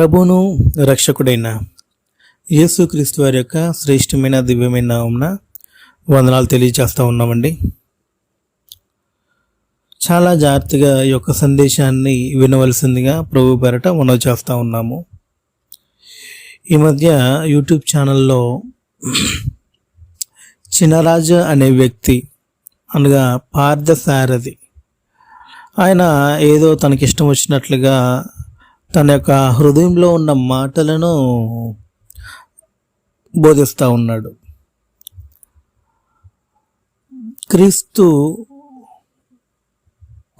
ప్రభును రక్షకుడైన యేసుక్రీస్తు వారి యొక్క శ్రేష్టమైన దివ్యమైన ఉన్న వందనాలు తెలియజేస్తూ ఉన్నామండి. చాలా జాగ్రత్తగా ఈ యొక్క సందేశాన్ని వినవలసిందిగా ప్రభు పేరట మనం చేస్తూ ఉన్నాము. ఈ మధ్య యూట్యూబ్ ఛానల్లో చినరాజు అనే వ్యక్తి అనగా పార్థసారథి ఆయన ఏదో తనకిష్టం వచ్చినట్లుగా తన యొక్క హృదయంలో ఉన్న మాటలను బోధిస్తూ ఉన్నాడు. క్రీస్తు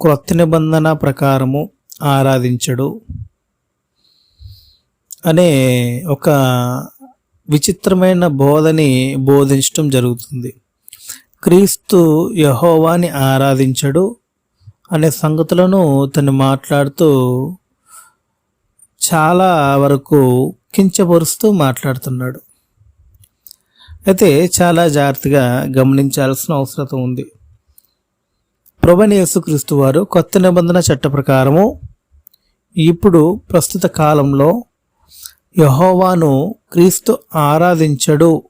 క్రొత్త నిబంధన ప్రకారము ఆరాధించడు అనే ఒక విచిత్రమైన బోధని బోధించడం జరుగుతుంది. క్రీస్తు యహోవాని ఆరాధించడు అనే సంగతులను తను మాట్లాడుతూ చాలా వరకు కించపరుస్తూ మాట్లాడుతున్నాడు. అయితే చాలా జాగ్రత్తగా గమనించాల్సిన అవసరం ఉంది. ప్రభని యేసుక్రీస్తు వారు కొత్త నిబంధన చట్ట ప్రకారము ఇప్పుడు ప్రస్తుత కాలంలో యహోవాను క్రీస్తు ఆరాధించడు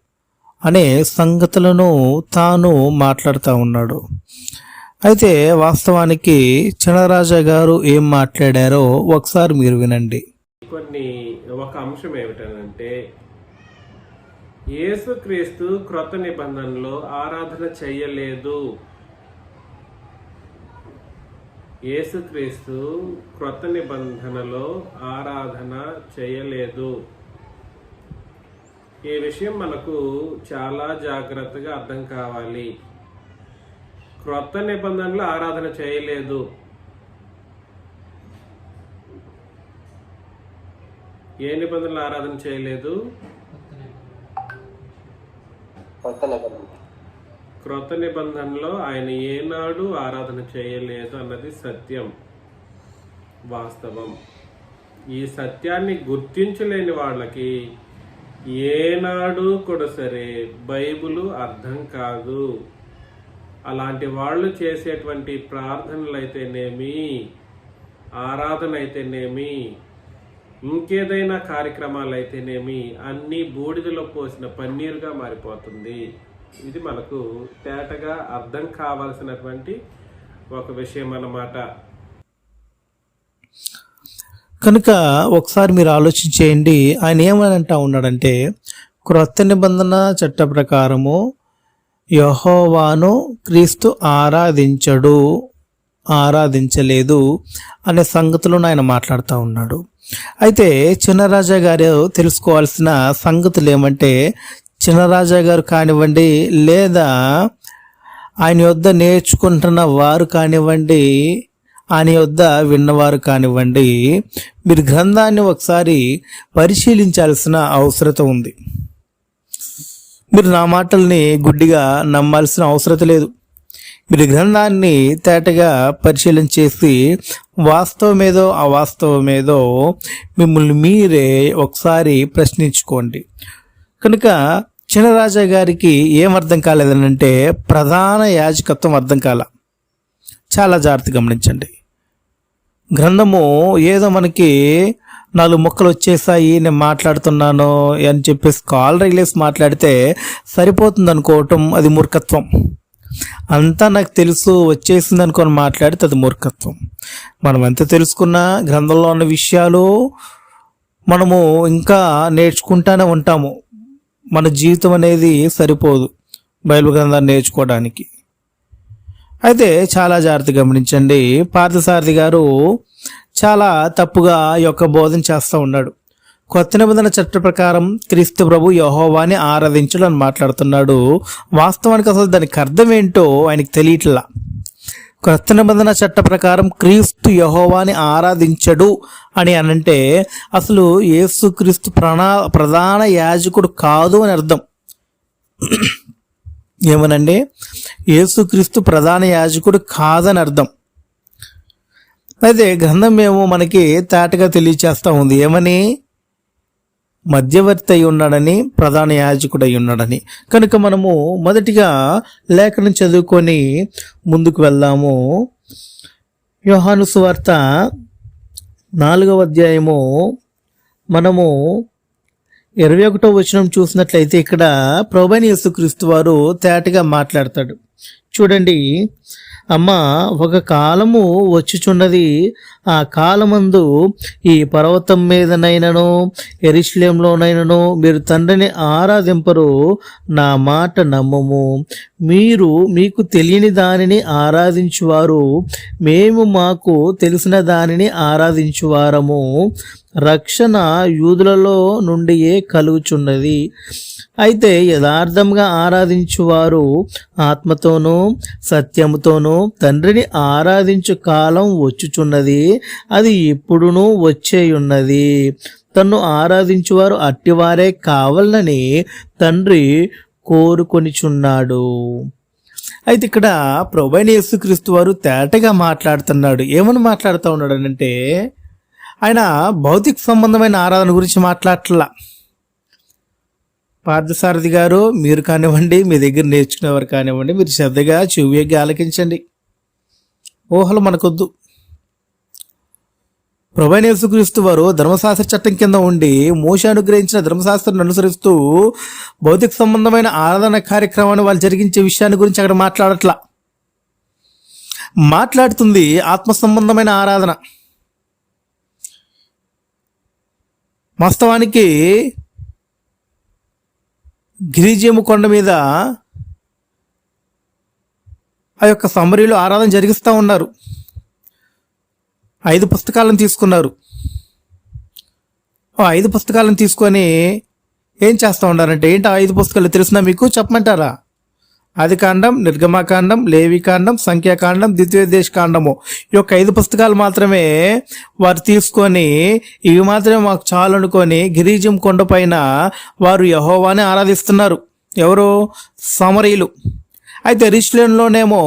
అనే సంగతులను తాను మాట్లాడుతూ ఉన్నాడు. అయితే వాస్తవానికి చినరాజా గారు ఏం మాట్లాడారో ఒకసారి మీరు వినండి. కొన్ని ఒక అంశం ఏమిటనంటే యేసుక్రీస్తు క్రొత్త నిబంధనలో ఆరాధన చెయ్యలేదు. యేసుక్రీస్తు క్రొత్త నిబంధనలో ఆరాధన చేయలేదు ఈ విషయం మనకు చాలా జాగ్రత్తగా అర్థం కావాలి. క్రొత్త నిబంధనలు ఆరాధన చేయలేదు ఏ నిబంధనలు ఆరాధన చేయలేదు? క్రొత్త నిబంధనలో ఆయన ఏనాడు ఆరాధన చేయలేదు అన్నది సత్యం వాస్తవం. ఈ సత్యాన్ని గుర్తించలేని వాళ్ళకి ఏనాడు కూడా సరే బైబిల్ అర్థం కాదు. అలాంటి వాళ్ళు చేసేటువంటి ప్రార్థనలు అయితేనేమి ఆరాధన అయితేనేమి ఇంకేదైనా కార్యక్రమాలు అయితేనేమి అన్ని బూడిదలో పోసిన పన్నీరుగా మారిపోతుంది. ఇది మనకు తేటగా అర్థం కావాల్సినటువంటి ఒక విషయం అన్నమాట కనుక ఒకసారి మీరు ఆలోచించేయండి. ఆయన ఏమని అంటా ఉన్నాడంటే క్రొత్త నిబంధన చట్ట ప్రకారము యహోవాను క్రీస్తు ఆరాధించడు. ఆరాధించలేదు అనే సంగతులను ఆయన మాట్లాడుతూ ఉన్నాడు. అయితే చిన్నరాజా గారు తెలుసుకోవాల్సిన సంగతులు ఏమంటే చిన్నరాజా గారు కానివ్వండి లేదా ఆయన యొద్ద నేర్చుకుంటున్న వారు కానివ్వండి ఆయన యొద్ద విన్నవారు కానివ్వండి మీరు గ్రంథాన్ని ఒకసారి పరిశీలించాల్సిన అవసరత ఉంది. మీరు నా మాటల్ని గుడ్డిగా నమ్మాల్సిన అవసరం లేదు. మీరు గ్రంథాన్ని తేటగా పరిశీలన చేసి వాస్తవమేదో అవాస్తవమేదో మిమ్మల్ని మీరే ఒకసారి ప్రశ్నించుకోండి. కనుక చినరాజా గారికి ఏం అర్థం కాలేదనంటే ప్రధాన యాజకత్వం అర్థం కాల. చాలా జాగ్రత్త గమనించండి. గ్రంథము ఏదో మనకి నాలుగు మొక్కలు వచ్చేసాయి నేను మాట్లాడుతున్నాను అని చెప్పేసి కాల్ రైలేసి మాట్లాడితే సరిపోతుంది అనుకోవటం అది మూర్ఖత్వం. అంతా నాకు తెలుసు వచ్చేసింది అనుకొని మాట్లాడితే అది మూర్ఖత్వం. మనం ఎంత తెలుసుకున్నా గ్రంథంలో ఉన్న విషయాలు మనము ఇంకా నేర్చుకుంటానే ఉంటాము. మన జీవితం అనేది సరిపోదు బైబిల్ గ్రంథాన్ని నేర్చుకోవడానికి. అయితే చాలా జాగ్రత్త గమనించండి. పార్థసారథి గారు చాలా తప్పుగా ఈ యొక్క బోధన చేస్తూ ఉన్నాడు. కొత్త నిబంధన చట్ట ప్రకారం క్రీస్తు ప్రభు యహోవాని ఆరాధించడం అని మాట్లాడుతున్నాడు. వాస్తవానికి అసలు దానికి అర్థం ఏంటో ఆయనకి తెలియట్లా. కొత్త నిబంధన చట్ట ప్రకారం క్రీస్తు యహోవాని ఆరాధించడు అని అనంటే అసలు యేసు క్రీస్తు ప్రణా ప్రధాన యాజకుడు కాదు అని అర్థం. ఏమనండి? యేసుక్రీస్తు ప్రధాన యాజకుడు కాదని అర్థం. అయితే గ్రంథం ఏమో మనకి తేటగా తెలియచేస్తూ ఉంది. ఏమని? మధ్యవర్తి అయి ఉన్నాడని ప్రధాన యాజకుడు అయి ఉన్నాడని కనుక మనము మొదటిగా లేఖను చదువుకొని ముందుకు వెళ్దాము. యోహాను సువార్త నాలుగవ అధ్యాయము. మనము ఇరవై ఒకటో వచనం చూసినట్లయితే ఇక్కడ ప్రభైన యేసుక్రీస్తు వారు తేటగా మాట్లాడతాడు. చూడండి అమ్మ ఒక కాలము వచ్చుచున్నది. ఆ కాలమందు ఈ పర్వతం మీదనైనను ఎరిశ్లేంలోనైనను మీరు తండ్రిని ఆరాధింపరు నా మాట నమ్మము. మీరు మీకు తెలియని దానిని ఆరాధించువారు మేము మాకు తెలిసిన దానిని ఆరాధించువారము. రక్షణ యూదులలో నుండియే కలుగుచున్నది. అయితే యథార్థంగా ఆరాధించువారు ఆత్మతోనూ సత్యముతోనూ తండ్రిని ఆరాధించు కాలం వచ్చుచున్నది. అది ఇప్పుడును వచ్చేయున్నది. తన్ను ఆరాధించువారు అట్టివారే కావాలని తండ్రి కోరుకొనిచున్నాడు. అయితే ఇక్కడ ప్రభైన యేసుక్రీస్తు వారు తేటగా మాట్లాడుతున్నాడు. ఏమని మాట్లాడుతూ ఉన్నాడు అంటే ఆయన భౌతిక సంబంధమైన ఆరాధన గురించి మాట్లాడట్లా. పార్థసారథి గారు మీరు కానివ్వండి మీ దగ్గర నేర్చుకునేవారు కానివ్వండి మీరు శ్రద్ధగా చెవియగ్గా ఆలకించండి. ఊహలు మనకొద్దు. ప్రభైన యేసుక్రీస్తు వారు ధర్మశాస్త్ర చట్టం కింద ఉండి మోష అనుగ్రహించిన ధర్మశాస్త్రాన్ని అనుసరిస్తూ భౌతిక సంబంధమైన ఆరాధన కార్యక్రమాన్ని వాళ్ళు జరిగించే విషయాన్ని గురించి అక్కడ మాట్లాడట్లా. మాట్లాడుతుంది ఆత్మ సంబంధమైన ఆరాధన. వాస్తవానికి గిరిజీము కొండ మీద ఆ యొక్క సమరీలో ఆరాధన జరిగిస్తూ ఉన్నారు. ఐదు పుస్తకాలను తీసుకున్నారు. ఆ ఐదు పుస్తకాలను తీసుకొని ఏం చేస్తూ ఉన్నారంటే ఏంటి ఆ ఐదు పుస్తకాలు? తెలిసినా మీకు? చెప్పమంటారా? ఆది కాండం లేవికాండం సంఖ్యాకాండం ద్వితీయోదేశ కాండము ఈ యొక్క ఐదు పుస్తకాలు మాత్రమే వారు తీసుకొని ఇవి మాత్రమే మాకు చాలు అనుకొని గిరిజం కొండపైన వారు యహోవాని ఆరాధిస్తున్నారు. ఎవరు? సమరీలు అయితే రిష్లేన్లోనేమో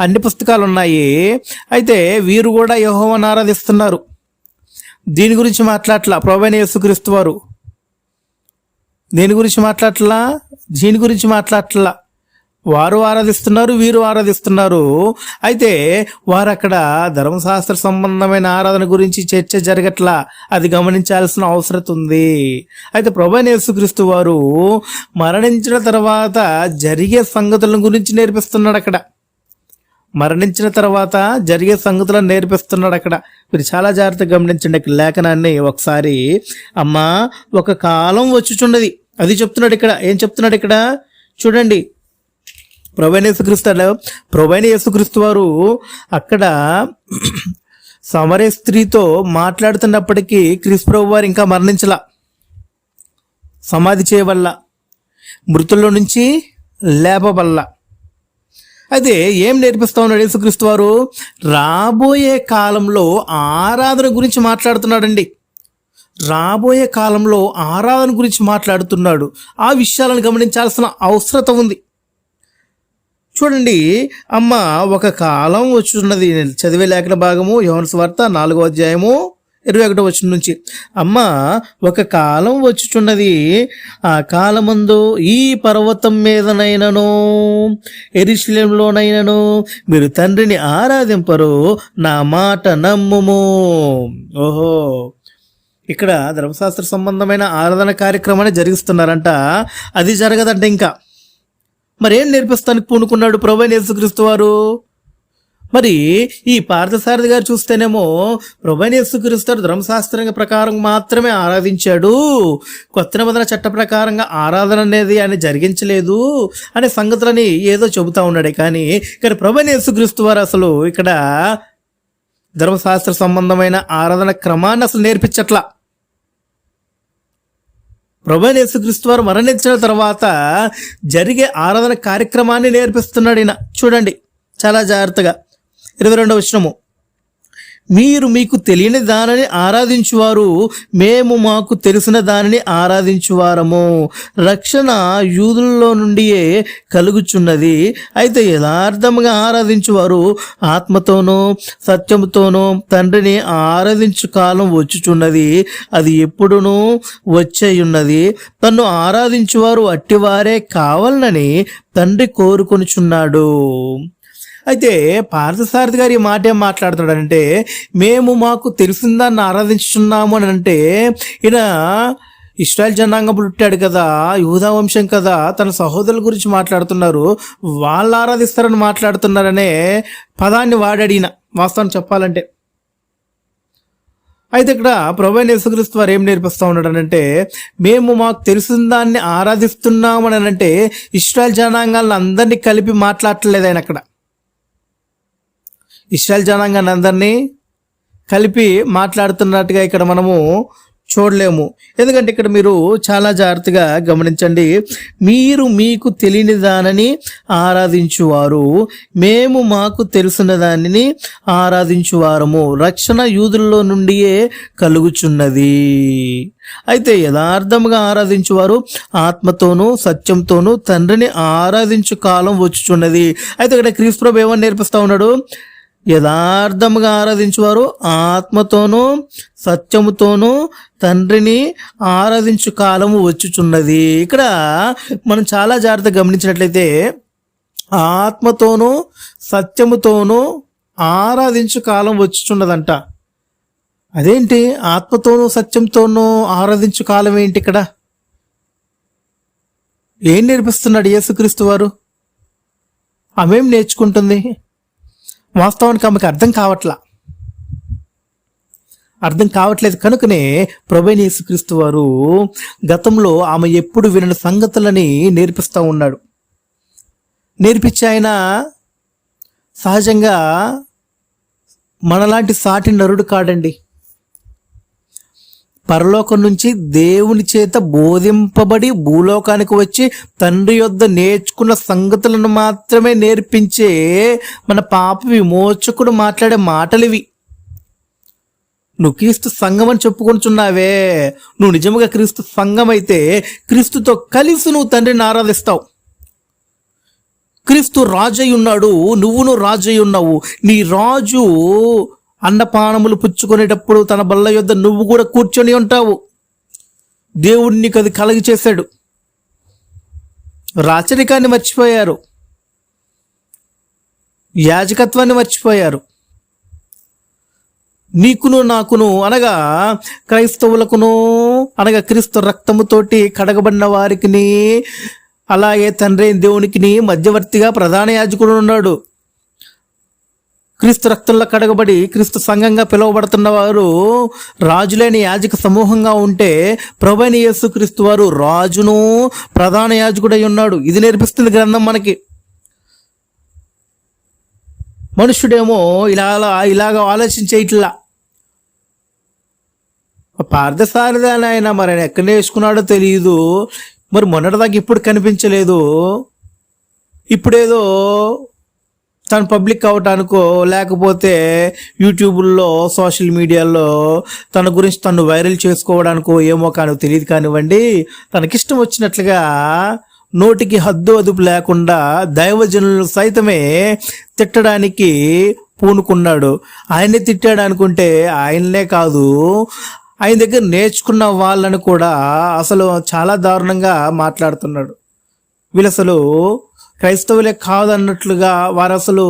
అన్ని పుస్తకాలు ఉన్నాయి అయితే వీరు కూడా యహోవాని ఆరాధిస్తున్నారు. దీని గురించి మాట్లాడలా ప్రభైన యేసుక్రీస్తు వారు. దేని గురించి మాట్లాడలా దీని గురించి మాట్లాడలా వారు ఆరాధిస్తున్నారు వీరు ఆరాధిస్తున్నారు. అయితే వారు అక్కడ ధర్మశాస్త్ర సంబంధమైన ఆరాధన గురించి చర్చ జరగట్లా అది గమనించాల్సిన అవసరం ఉంది అయితే ప్రభు యేసుక్రీస్తు వారు మరణించిన తర్వాత జరిగే సంగతుల గురించి నేర్పిస్తున్నాడు అక్కడ మరణించిన తర్వాత జరిగే సంగతులను నేర్పిస్తున్నాడు అక్కడ మీరు చాలా జాగ్రత్తగా గమనించండి లేఖనాన్ని ఒకసారి. అమ్మా ఒక కాలం వచ్చుచున్నది. అది చెప్తున్నాడు ఇక్కడ. ఏం చెప్తున్నాడు ఇక్కడ? చూడండి. ప్రభైన యేసుక్రీస్తు ప్రభైన యేసుక్రీస్తు వారు అక్కడ సమరే స్త్రీతో మాట్లాడుతున్నప్పటికీ క్రీస్తు ప్రభు వారు ఇంకా మరణించలా. సమాధి చేయవల్ల మృతుల్లో నుంచి లేపవల్ల అయితే ఏం నేర్పిస్తా ఉన్నాడు యేసుక్రీస్తు వారు? రాబోయే కాలంలో ఆరాధన గురించి మాట్లాడుతున్నాడండి. రాబోయే కాలంలో ఆరాధన గురించి మాట్లాడుతున్నాడు. ఆ విషయాలను గమనించాల్సిన అవసరత ఉంది. చూడండి అమ్మ ఒక కాలం వచ్చున్నది చదివే లేఖన భాగము యోహన్స్ వార్త నాలుగో అధ్యాయము ఇరవై ఒకటో వచ్చిన నుంచి. అమ్మ ఒక కాలం వచ్చుచున్నది. ఆ కాలమందు ఈ పర్వతం మీదనైనను ఎరిశిలంలోనైనను మీరు తండ్రిని ఆరాధింపరు నా మాట నమ్ముము. ఓహో! ఇక్కడ ధర్మశాస్త్ర సంబంధమైన ఆరాధన కార్యక్రమాన్ని జరిగిస్తున్నారంట. అది జరగదంట ఇంకా. మరేం నేర్పిస్తానికి పూనుకున్నాడు ప్రభు యేసుక్రీస్తు వారు? మరి ఈ పార్థసారథి గారు చూస్తేనేమో ప్రభైన యేసుక్రీస్తు ధర్మశాస్త్రం ప్రకారం మాత్రమే ఆరాధించాడు. కొత్త నిబంధన చట్ట ప్రకారంగా ఆరాధన అనేది ఆయన జరిగించలేదు అనే సంగతులని ఏదో చెబుతా ఉన్నాడే. కానీ ఇక్కడ ప్రభైన యేసుక్రీస్తు వారు అసలు ఇక్కడ ధర్మశాస్త్ర సంబంధమైన ఆరాధన క్రమాన్ని అసలు నేర్పించట్లా. ప్రభు యేసుక్రీస్తు వారు మరణించిన తర్వాత జరిగే ఆరాధన కార్యక్రమాన్ని నేర్పిస్తున్నాడు ఈయన. చూడండి చాలా జాగ్రత్తగా. ఇరవై రెండవ విషయము మీరు మీకు తెలియని దానిని ఆరాధించువారు మేము మాకు తెలిసిన దానిని ఆరాధించువారము. రక్షణ యూదుల్లో నుండియే కలుగుచున్నది. అయితే యథార్థంగా ఆరాధించువారు ఆత్మతోనూ సత్యముతోనూ తండ్రిని ఆరాధించు కాలం వచ్చుచున్నది. అది ఎప్పుడునూ వచ్చేయున్నది. తన్ను ఆరాధించువారు అట్టివారే కావాలని తండ్రి కోరుకొనుచున్నాడు. అయితే పార్థసారథి గారు ఈ మాట ఏం మాట్లాడుతున్నాడంటే మేము మాకు తెలిసిందాన్ని ఆరాధించున్నాము అని అంటే ఈయన ఇస్రాయల్ జనాంగం పుట్టాడు కదా యూదా వంశం కదా తన సహోదరుల గురించి మాట్లాడుతున్నారు వాళ్ళు ఆరాధిస్తారని మాట్లాడుతున్నారనే పదాన్ని వాడాడు ఈయన వాస్తవం చెప్పాలంటే. అయితే ఇక్కడ ప్రభు యేసుక్రీస్తు వారు ఏం నేర్పిస్తూ ఉన్నాడనంటే మేము మాకు తెలిసిన దాన్ని ఆరాధిస్తున్నామని అంటే ఇస్రాయల్ జనాంగాలను అందరినీ కలిపి మాట్లాడలేదు ఆయన అక్కడ. ఇస్రాయల్ జనాంగాన్ని అందరినీ కలిపి మాట్లాడుతున్నట్టుగా ఇక్కడ మనము చూడలేము. ఎందుకంటే ఇక్కడ మీరు చాలా జాగ్రత్తగా గమనించండి. మీరు మీకు తెలియని దానిని ఆరాధించువారు. మేము మాకు తెలిసిన దానిని ఆరాధించువారము. రక్షణ యూదుల్లో నుండియే కలుగుచున్నది. అయితే యథార్థముగా ఆరాధించువారు ఆత్మతోనూ సత్యంతోనూ తండ్రిని ఆరాధించు కాలం వచ్చుచున్నది. అయితే ఇక్కడ క్రీస్తు ప్రభు ఏమని నేర్పిస్తా ఉన్నాడు? యథార్థముగా ఆరాధించువారు ఆత్మతోనూ సత్యముతోనూ తండ్రిని ఆరాధించు కాలము వచ్చుచున్నది. ఇక్కడ మనం చాలా జాగ్రత్తగా గమనించినట్లయితే ఆత్మతోనూ సత్యముతోనూ ఆరాధించు కాలం వచ్చుచున్నదంట. అదేంటి? ఆత్మతోనూ సత్యంతోనూ ఆరాధించు కాలం ఏంటి ఇక్కడ? ఏం నేర్పిస్తున్నాడు యేసుక్రీస్తు వారు? ఆమెం నేర్చుకుంటుంది? వాస్తవానికి ఆమెకు అర్థం కావట్లా. అర్థం కావట్లేదు కనుకనే ప్రభైన యేసుక్రీస్తు వారు గతంలో ఆమె ఎప్పుడు వినని సంగతులని నేర్పిస్తూ ఉన్నాడు. నేర్పించి ఆయన సహజంగా మనలాంటి సాటి నరుడు కాడండి. పరలోకం నుంచి దేవుని చేత బోధింపబడి భూలోకానికి వచ్చి తండ్రి యొద్ద నేర్చుకున్న సంగతులను మాత్రమే నేర్పించే మన పాప విమోచకుడు మాట్లాడే మాటలివి. నువ్వు క్రీస్తు సంఘం అని చెప్పుకుంటున్నావే నువ్వు నిజంగా క్రీస్తు సంఘం అయితే క్రీస్తుతో కలిసి నువ్వు తండ్రిని ఆరాధిస్తావు. క్రీస్తు రాజయ్యున్నాడు ఉన్నాడు నువ్వును రాజయ్యున్నావు. ఉన్నావు నీ రాజు అన్నపానములు పుచ్చుకునేటప్పుడు తన బల్ల యొద్ద నువ్వు కూడా కూర్చొని ఉంటావు. దేవుడు నీకు అది కలగి చేశాడు. రాచరికాన్ని మర్చిపోయారు. యాజకత్వాన్ని మర్చిపోయారు. నీకును నాకును అనగా క్రైస్తవులకును అనగా క్రీస్తు రక్తముతోటి కడగబడిన వారికిని అలాగే తండ్రి దేవునికిని మధ్యవర్తిగా ప్రధాన యాజకుడు ఉన్నాడు. క్రీస్తు రక్తంలో కడగబడి క్రీస్తు సంఘంగా పిలువబడుతున్న వారు రాజులైన యాజక సమూహంగా ఉంటే ప్రభైన యేసు క్రీస్తు వారు రాజును ప్రధాన యాజకుడై ఉన్నాడు. ఇది నేర్పిస్తుంది గ్రంథం మనకి. మనుషుడేమో ఇలా ఇలాగ ఆలోచించే ఇట్లా. పార్థసారథి అని ఆయన మరి ఆయన ఎక్కడ నేర్చుకున్నాడో తెలియదు మరి మొన్నటిదాకా ఇప్పుడు కనిపించలేదు. ఇప్పుడేదో తను పబ్లిక్ అవటానికో లేకపోతే యూట్యూబ్లో సోషల్ మీడియాలో తన గురించి తను వైరల్ చేసుకోవడానికో ఏమో కానీ తెలియదు కానివ్వండి. తనకిష్టం వచ్చినట్లుగా నోటికి హద్దు అదుపు లేకుండా దైవజనులు సైతమే తిట్టడానికి పూనుకున్నాడు. ఆయన్ని తిట్టాడు అనుకుంటే ఆయననే కాదు ఆయన దగ్గర నేర్చుకున్న వాళ్ళని కూడా అసలు చాలా దారుణంగా మాట్లాడుతున్నాడు. వీళ్ళు అసలు క్రైస్తవులే కాదన్నట్లుగా వారు అసలు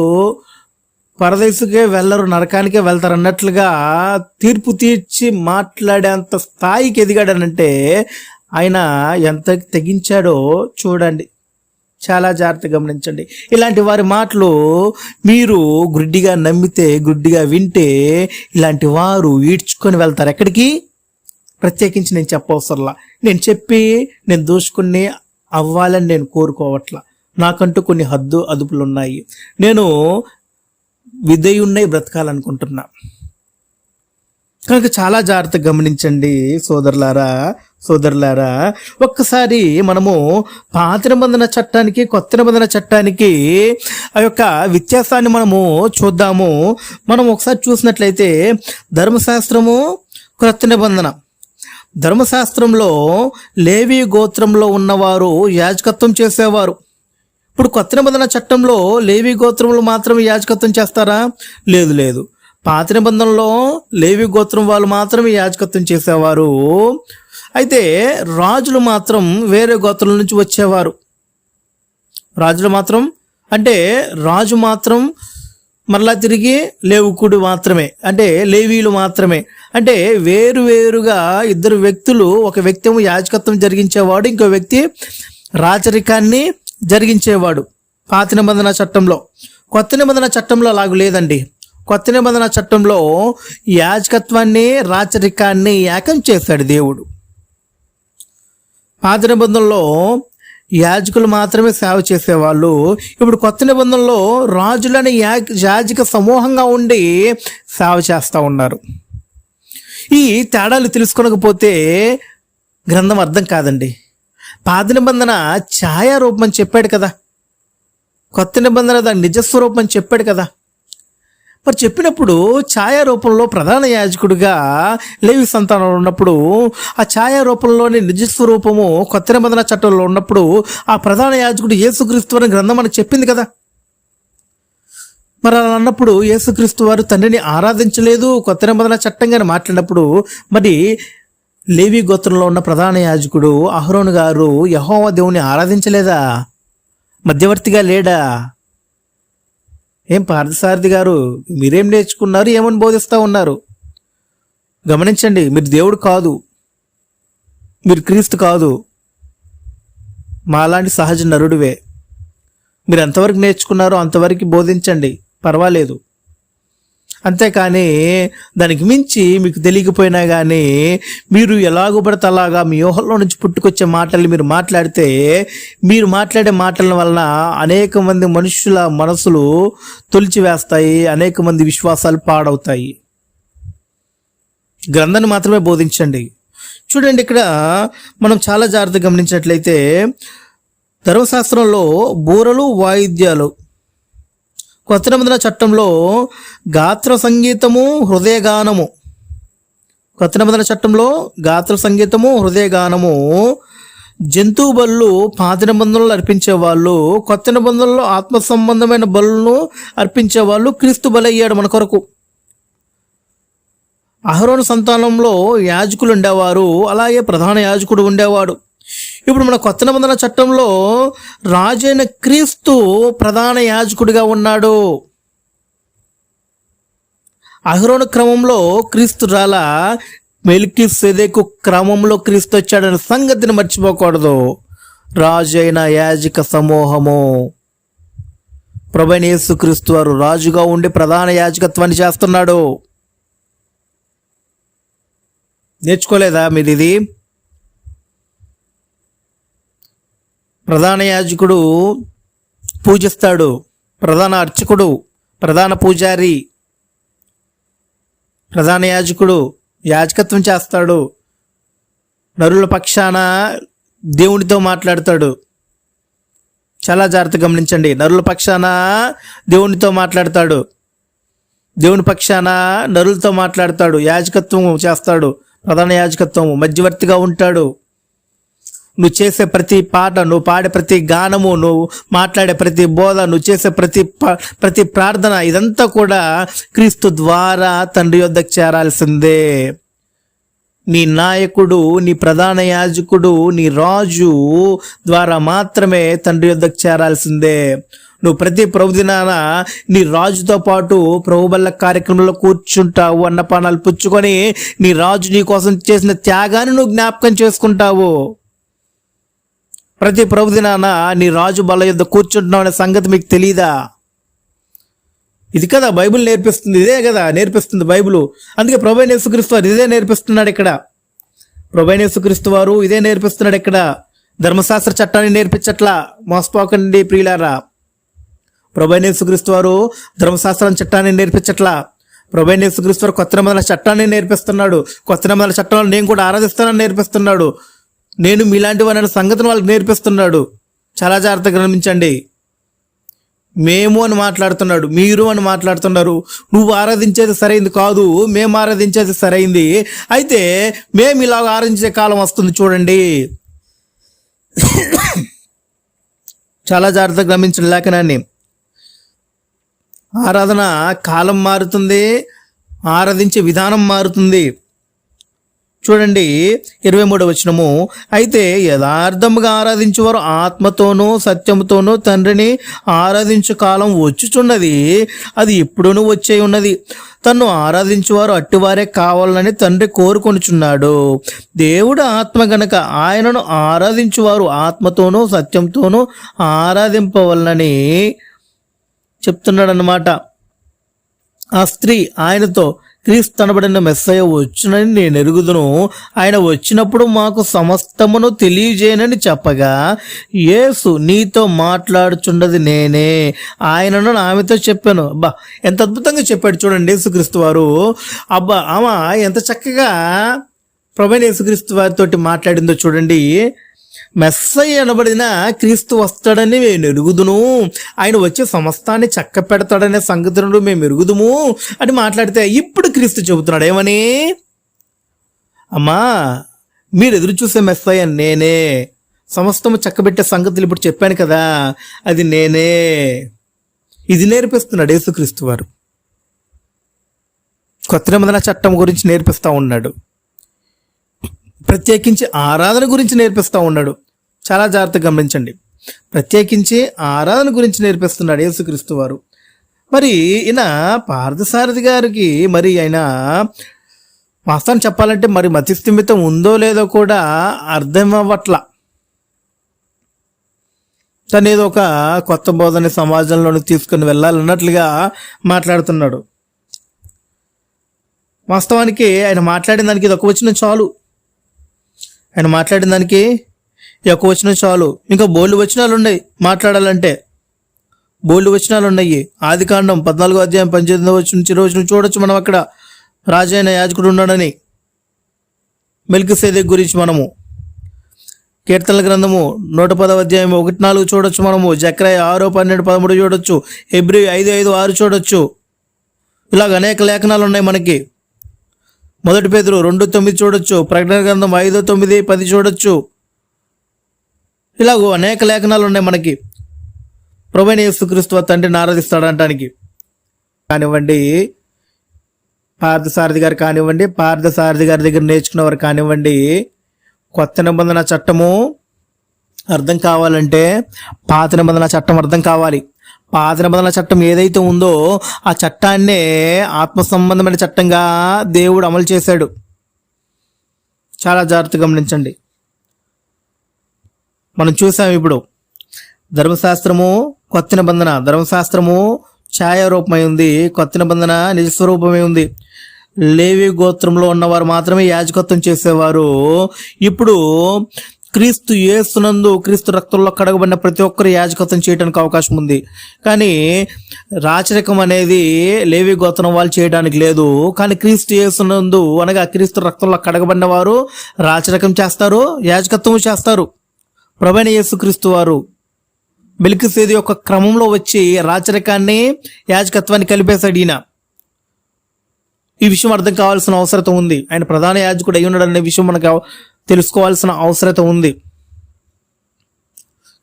పరదేశుకే వెళ్ళరు నరకానికే వెళ్తారు అన్నట్లుగా తీర్పు తీర్చి మాట్లాడేంత స్థాయికి ఎదిగాడనంటే ఆయన ఎంత తెగించాడో చూడండి. చాలా జాగ్రత్త గమనించండి. ఇలాంటి వారి మాటలు మీరు గుడ్డిగా నమ్మితే గుడ్డిగా వింటే ఇలాంటి వారు ఈడ్చుకొని వెళ్తారు. ఎక్కడికి? ప్రత్యేకించి నేను చెప్పవసరలా. నేను చెప్పి నేను దూసుకుని అవ్వాలని నేను కోరుకోవట్లా. నాకంటూ కొన్ని హద్దు అదుపులు ఉన్నాయి నేను విధేయున్నై బ్రతకాలనుకుంటున్నా. కనుక చాలా జాగ్రత్తగా గమనించండి సోదరులారా సోదరులారా. ఒక్కసారి మనము పాత నిబంధన చట్టానికి కొత్త నిబంధన చట్టానికి ఆ యొక్క వ్యత్యాసాన్ని మనము చూద్దాము. మనం ఒకసారి చూసినట్లయితే ధర్మశాస్త్రము క్రొత్త నిబంధన. ధర్మశాస్త్రంలో లేవి గోత్రంలో ఉన్నవారు యాజకత్వం చేసేవారు. ఇప్పుడు కొత్త నిబంధన చట్టంలో లేవి గోత్రములు మాత్రమే యాజకత్వం చేస్తారా? లేదు లేదు. పాత నిబంధనలో లేవి గోత్రం వాళ్ళు మాత్రమే యాజకత్వం చేసేవారు. అయితే రాజులు మాత్రం వేరే గోత్రం నుంచి వచ్చేవారు. రాజులు మాత్రం అంటే రాజు మాత్రం మరలా తిరిగి లేవుకుడు మాత్రమే. అంటే లేవీలు మాత్రమే. అంటే వేరు వేరుగా ఇద్దరు వ్యక్తులు ఒక వ్యక్తి యాజకత్వం జరిగించేవాడు ఇంకో వ్యక్తి రాచరికాన్ని జరిగించేవాడు. పాత నిబంధన చట్టంలో. కొత్త నిబంధన చట్టంలో అలాగ లేదండి. కొత్త నిబంధన చట్టంలో యాజకత్వాన్ని రాచరికాన్ని ఏకం చేశాడు దేవుడు. పాత నిబంధనలో యాజకులు మాత్రమే సేవ చేసేవాళ్ళు. ఇప్పుడు కొత్త నిబంధనలో రాజులని యా- యాజక సమూహంగా ఉండి సేవ చేస్తూ ఉన్నారు. ఈ తేడాలు తెలుసుకోనకపోతే గ్రంథం అర్థం కాదండి. పాద నిబంధన ఛాయారూపం అని చెప్పాడు కదా. కొత్త నిబంధన దాని నిజస్వరూపం అని చెప్పాడు కదా. మరి చెప్పినప్పుడు ఛాయారూపంలో ప్రధాన యాజకుడిగా లేవి సంతానంలో ఉన్నప్పుడు ఆ ఛాయారూపంలోని నిజస్వరూపము కొత్త నిబంధన చట్టంలో ఉన్నప్పుడు ఆ ప్రధాన యాజకుడు యేసుక్రీస్తు అని గ్రంథం అని చెప్పింది కదా. మరి అలా అన్నప్పుడు యేసుక్రీస్తు వారు తండ్రిని ఆరాధించలేదు కొత్త నిబంధన చట్టంగా మాట్లాడినప్పుడు మరి లేవి గోత్రంలో ఉన్న ప్రధాన యాజకుడు అహరోను గారు యహోవ దేవుని ఆరాధించలేదా? మధ్యవర్తిగా లేడా? ఏం పార్థసారథి గారు మీరేం నేర్చుకున్నారు ఏమని బోధిస్తూ ఉన్నారు? గమనించండి మీరు దేవుడు కాదు. మీరు క్రీస్తు కాదు. మాలాంటి సహజ నరుడివే. మీరు ఎంతవరకు నేర్చుకున్నారో అంతవరకు బోధించండి. పర్వాలేదు. అంతేకాని దానికి మించి మీకు తెలియకపోయినా కానీ మీరు ఎలాగో పడితే అలాగా మీ ఊహల్లో నుంచి పుట్టుకొచ్చే మాటలు మీరు మాట్లాడితే మీరు మాట్లాడే మాటల వలన అనేక మంది మనుషుల మనసులు తొలిచివేస్తాయి అనేక మంది విశ్వాసాలు పాడవుతాయి. గ్రంథాన్ని మాత్రమే బోధించండి. చూడండి ఇక్కడ మనం చాలా జాగ్రత్తగా గమనించినట్లయితే ధర్మశాస్త్రంలో బూరలు వాయిద్యాలు కొత్త నిబంధన చట్టంలో గాత్ర సంగీతము హృదయగానము కొత్త నిబంధన చట్టంలో గాత్ర సంగీతము హృదయగానము జంతువు బళ్ళు పాత నిబంధనలు అర్పించేవాళ్ళు కొత్త నిబంధనలో ఆత్మ సంబంధమైన బలులను అర్పించేవాళ్ళు క్రీస్తు బలయ్యాడు మన కొరకు. అహరోను సంతానంలో యాజకులు ఉండేవారు అలాగే ప్రధాన యాజకుడు ఉండేవాడు. ఇప్పుడు మన కొత్త నిబంధన చట్టంలో రాజైన క్రీస్తు ప్రధాన యాజకుడిగా ఉన్నాడు. అహరోను క్రమంలో క్రీస్తు రాల మెలికి సెదేకు క్రమంలో క్రీస్తు వచ్చాడనే సంగతిని మర్చిపోకూడదు. రాజైన యాజక సమూహము. ప్రభనేసు క్రీస్తు వారు రాజుగా ఉండి ప్రధాన యాజకత్వాన్ని చేస్తున్నాడు. నేర్చుకోలేదా మీరు ఇది ప్రధాన యాజకుడు పూజిస్తాడు. ప్రధాన అర్చకుడు ప్రధాన పూజారి ప్రధాన యాజకుడు యాజకత్వం చేస్తాడు. నరుల పక్షాన దేవునితో మాట్లాడతాడు. చాలా జాగ్రత్త గమనించండి. నరుల పక్షాన దేవునితో మాట్లాడతాడు. దేవుని పక్షాన నరులతో మాట్లాడతాడు. యాజకత్వం చేస్తాడు. ప్రధాన యాజకత్వం మధ్యవర్తిగా ఉంటాడు. నువ్వు చేసే ప్రతి పాట నువ్వు పాడే ప్రతి గానము నువ్వు మాట్లాడే ప్రతి బోధ నువ్వు చేసే ప్రతి ప్రతి ప్రార్థన ఇదంతా కూడా క్రీస్తు ద్వారా తండ్రి యొద్దకు చేరాల్సిందే. నీ నాయకుడు నీ ప్రధాన యాజకుడు నీ రాజు ద్వారా మాత్రమే తండ్రి యొద్దకు చేరాల్సిందే. నువ్వు ప్రతి ప్రభుదినాన నీ రాజుతో పాటు ప్రభుబల్ల కార్యక్రమంలో కూర్చుంటావు అన్నపానాలు పుచ్చుకొని నీ రాజు నీ కోసం చేసిన త్యాగాన్ని నువ్వు జ్ఞాపకం చేసుకుంటావు. ప్రతి ప్రభుదినాన నీ రాజు బల్ల యుద్ధ కూర్చుంటున్నావు అనే సంగతి మీకు తెలియదా ఇది కదా బైబిల్ నేర్పిస్తుంది ఇదే కదా నేర్పిస్తుంది బైబిల్. అందుకే ప్రభు యేసుక్రీస్తు వారు ఇదే నేర్పిస్తున్నాడు ఇక్కడ. ప్రభు యేసుక్రీస్తు వారు ఇదే నేర్పిస్తున్నాడు ఇక్కడ. ధర్మశాస్త్ర చట్టాన్ని నేర్పించట్లా మోసపోకండి ప్రియులారా. ప్రభు యేసుక్రీస్తు వారు ధర్మశాస్త్రం చట్టాన్ని నేర్పించట్లా. ప్రభు యేసుక్రీస్తు వారు కొత్త నిబంధన చట్టాన్ని నేర్పిస్తున్నాడు. కొత్త నిబంధన చట్టాలను నేను కూడా ఆరాధిస్తానని నేర్పిస్తున్నాడు. నేను మీలాంటి సంగతిని వాళ్ళకి నేర్పిస్తున్నాడు. చాలా జాగ్రత్తగా గమనించండి. మేము అని మాట్లాడుతున్నాడు. మీరు అని మాట్లాడుతున్నారు. నువ్వు ఆరాధించేది సరైంది కాదు. మేము ఆరాధించేది సరైంది. అయితే మేము ఇలా ఆరాధించే కాలం వస్తుంది చూడండి. చాలా జాగ్రత్తగా గమనించిన లేఖనాన్ని. ఆరాధన కాలం మారుతుంది. ఆరాధించే విధానం మారుతుంది. చూడండి ఇరవై మూడవ వచనము. అయితే యథార్థముగా ఆరాధించేవారు ఆత్మతోనూ సత్యముతోనూ తండ్రిని ఆరాధించు కాలం వచ్చుచున్నది. అది ఎప్పుడూనూ వచ్చే ఉన్నది. తన్ను ఆరాధించేవారు అట్టివారే కావాలని తండ్రి కోరుకొనుచున్నాడు. దేవుడు ఆత్మ గనక ఆయనను ఆరాధించువారు ఆత్మతోనూ సత్యంతోనూ ఆరాధింపవలనని చెప్తున్నాడనమాట ఆ స్త్రీ ఆయనతో క్రీస్తు తనబడిన మెస్సయ్య వచ్చునని నేను ఎరుగుదును. ఆయన వచ్చినప్పుడు మాకు సమస్తమును తెలియజేయనని చెప్పగా యేసు నీతో మాట్లాడుచుండది నేనే. ఆయనను ఆమెతో చెప్పాను. అబ్బా ఎంత అద్భుతంగా చెప్పాడు చూడండి యేసుక్రీస్తు వారు. అబ్బా ఆమె ఎంత చక్కగా ప్రభు యేసుక్రీస్తు వారితో మాట్లాడిందో చూడండి. మెస్సయ్య అనబడిన క్రీస్తు వస్తాడని మేము ఎరుగుదును. ఆయన వచ్చి సమస్తాన్ని చక్క పెడతాడనే సంగతులను మేము ఎరుగుదుము అని మాట్లాడితే ఇప్పుడు క్రీస్తు చెబుతున్నాడు. ఏమని? అమ్మా మీరు ఎదురు చూసే మెస్సయ్య నేనే. సమస్తము చక్కబెట్టే సంగతులు ఇప్పుడు చెప్పాను కదా అది నేనే. ఇది నేర్పిస్తున్నాడు యేసుక్రీస్తు వారు. కొత్త నిబంధన చట్టం గురించి నేర్పిస్తూ ఉన్నాడు. ప్రత్యేకించి ఆరాధన గురించి నేర్పిస్తూ ఉన్నాడు. చాలా జాగ్రత్తగా గమనించండి. ప్రత్యేకించి ఆరాధన గురించి నేర్పిస్తున్నాడు యేసుక్రీస్తు వారు. మరి ఈయన పార్థసారథి గారికి మరి ఆయన వాస్తవం చెప్పాలంటే మరి మతిస్థిమితం ఉందో లేదో కూడా అర్థం అవ్వట్ల. తను ఏదో ఒక కొత్త బోధన సమాజంలోని తీసుకుని వెళ్ళాలన్నట్లుగా మాట్లాడుతున్నాడు. వాస్తవానికి ఆయన మాట్లాడిన దానికి ఇది ఒక వచ్చిన చాలు. ఆయన మాట్లాడిన దానికి యొక్క ఒక్క వచనం చాలు. ఇంకా బోల్డ్ వచనాలు ఉన్నాయి. మాట్లాడాలంటే బోల్డ్ వచనాలు ఉన్నాయి. ఆది కాండం పద్నాలుగో అధ్యాయం పంచొమ్మిదో వచ్చిన నుంచి చూడొచ్చు మనం అక్కడ. రాజైన యాజకుడు ఉన్నాడని మిల్క్ సేదే గురించి మనము. కీర్తనల గ్రంథము నూట పదవ అధ్యాయం ఒకటి నాలుగు చూడొచ్చు మనము. జక్రాయ ఆరు పన్నెండు పదమూడు చూడొచ్చు. ఎబ్రి ఐదు ఐదు ఆరు చూడొచ్చు. ఇలాగ అనేక లేఖనాలు ఉన్నాయి మనకి. మొదటి పేదలు రెండు తొమ్మిది చూడొచ్చు ప్రకటన గ్రంథం ఐదో తొమ్మిది పది చూడొచ్చు. ఇలాగో అనేక లేఖనాలు ఉన్నాయి మనకి. ప్రభుని యేసుక్రీస్తు తండ్రిని ఆరాధిస్తాడంటానికి కానివ్వండి పార్థసారథి గారు కానివ్వండి పార్థసారథి గారి దగ్గర నేర్చుకున్నవారు కానివ్వండి కొత్త నిబంధన చట్టము అర్థం కావాలంటే పాత నిబంధన చట్టం అర్థం కావాలి. పాత నిబంధనల చట్టం ఏదైతే ఉందో ఆ చట్టాన్నే ఆత్మ సంబంధమైన చట్టంగా దేవుడు అమలు చేశాడు. చాలా జాగ్రత్తగా గమనించండి. మనం చూసాం ఇప్పుడు ధర్మశాస్త్రము కొత్త నిబంధన ధర్మశాస్త్రము ఛాయారూపమై ఉంది కొత్త నిబంధన నిజస్వరూపమై ఉంది. లేవి గోత్రంలో ఉన్నవారు మాత్రమే యాజకత్వం చేసేవారు. ఇప్పుడు క్రీస్తు యేసునందు క్రీస్తు రక్తంలో కడగబడిన ప్రతి ఒక్కరు యాజకత్వం చేయడానికి అవకాశం ఉంది. కానీ రాచరికం అనేది లేవి గోత్రం వాళ్ళు చేయడానికి లేదు. కానీ క్రీస్తు యేసునందు అనగా క్రీస్తు రక్తంలో కడగబడిన వారు రాచరికం చేస్తారు యాజకత్వం చేస్తారు. ప్రభైన యేసుక్రీస్తు వారు మెలికిసేది యొక్క క్రమంలో వచ్చి రాచరికాన్ని యాజకత్వాన్ని కలిపేశాడు ఈయన. ఈ విషయం అర్థం కావాల్సిన అవసరం ఉంది. ఆయన ప్రధాన యాజకుడు అయి ఉన్నాడు అనే విషయం మనకు తెలుసుకోవాల్సిన అవసరత ఉంది.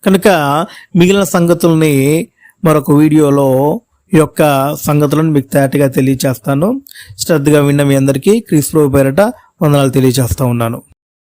కనుక మిగిలిన సంగతుల్ని మరొక వీడియోలో ఈ యొక్క సంగతులను మీకు తేటగా తెలియచేస్తాను. శ్రద్ధగా విన్న మీ అందరికీ క్రీస్తు పేరట వందనాలు తెలియజేస్తూ ఉన్నాను.